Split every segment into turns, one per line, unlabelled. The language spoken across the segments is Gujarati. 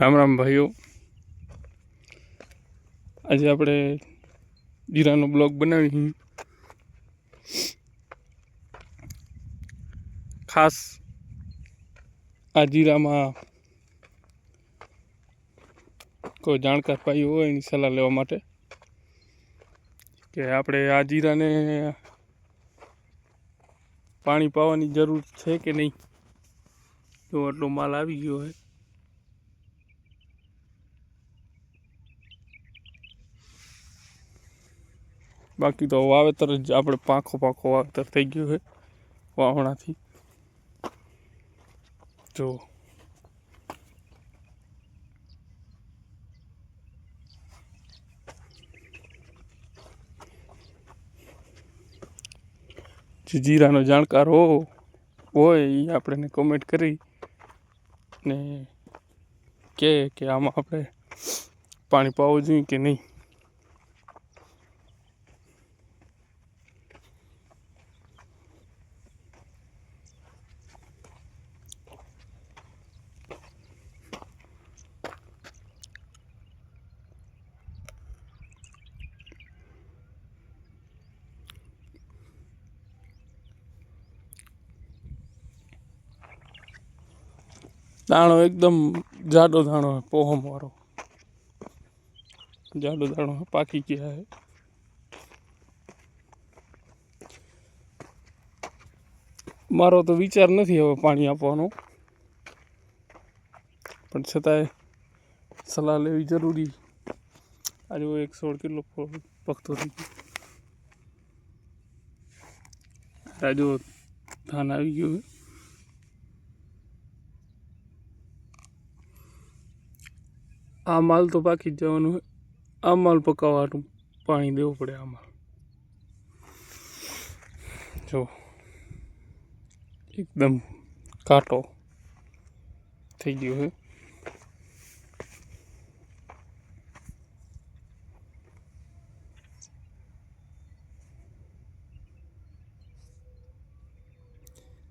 રામ રામ ભાઈઓ આજે આપણે જીરાનો બ્લોગ બનાવી. ખાસ આ જીરામાં કોઈ જાણકાર ભાઈ હોય એની સલાહ લેવા માટે કે આપણે આ જીરાને પાણી પાવાની જરૂર છે કે નહીં જો આટલો માલ આવી ગયો હોય બાકી તો વાવેતર જ આપણે પાંખો પાંખો વાવેતર થઈ ગયું છે વાવણાથી. જો. જીરાનો જાણકાર હો, હોય એ આપણે કોમેન્ટ કરી ને કે આમાં આપણે પાણી પાવું જોઈએ કે નહીં. દાણો એકદમ જાડો દાણો હે પોહમ વાળો જાડો દાણો પાકી ગયા હે. મારો તો વિચાર નથી હવે પાણી આપવાનો. પણ છતાંય સલાહ લેવી જરૂરી. આજે હું એક સોળ કિલો પકતો થઈ ગયો. રાજુ ધાન આવી ગયું આ માલ તો પાકી જ જવાનું હોય. આ માલ પકાવવાનું પાણી દેવું પડે આમાં જો. એકદમ કાંટો થઈ ગયો છે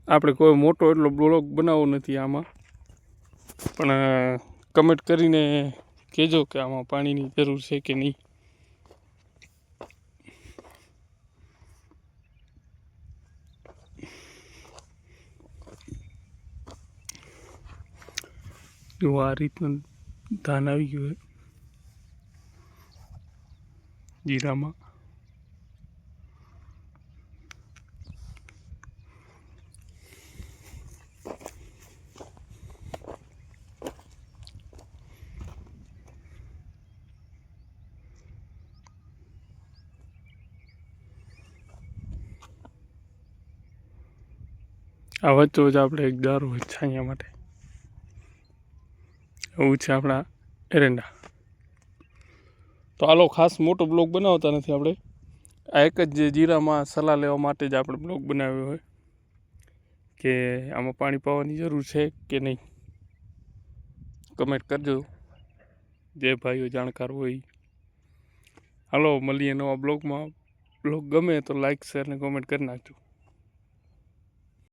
આપણે કોઈ મોટો એટલો બ્લોગ બનાવવો નથી આમાં. પણ કમેન્ટ કરીને કહેજો કે આમાં પાણીની જરૂર છે કે નહીં. જો આ રીતનું ધાન આવી ગયું હોય જીરામાં. આ વચ્ચે વચ્ચે આપણે એક દારૂ હોય છાંયા માટે. એવું છે આપણા એરંડા. તો આલો ખાસ મોટો બ્લોગ બનાવતા નથી આપણે. આ એક જ જીરામાં સલાહ લેવા માટે જ આપણે બ્લોગ બનાવ્યો હોય. કે આમાં પાણી પાવાની જરૂર છે કે નહીં? કમેન્ટ કરજો. જે ભાઈઓ જાણકાર હોય. હાલો, મળીએ નવા બ્લોગમાં. બ્લોગ ગમે તો લાઇક શેર ને કોમેન્ટ કરી નાખજો.